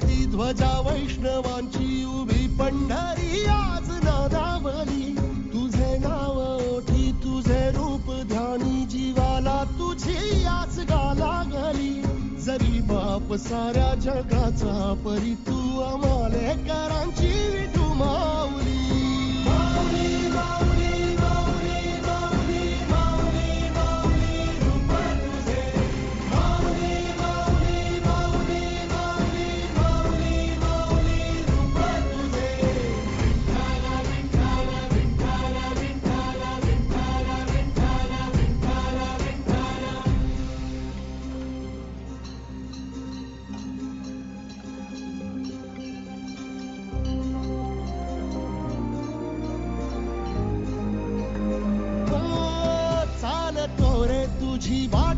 ध्वजा वैष्णवांची उभी पंढरी. आज नादावली. तुझे नाव ओठी तुझे रूप ध्यानी. जीवाला तुझी आज गाला गली जरी बाप साऱ्या जगाचा परी तू आम्हाला जीवा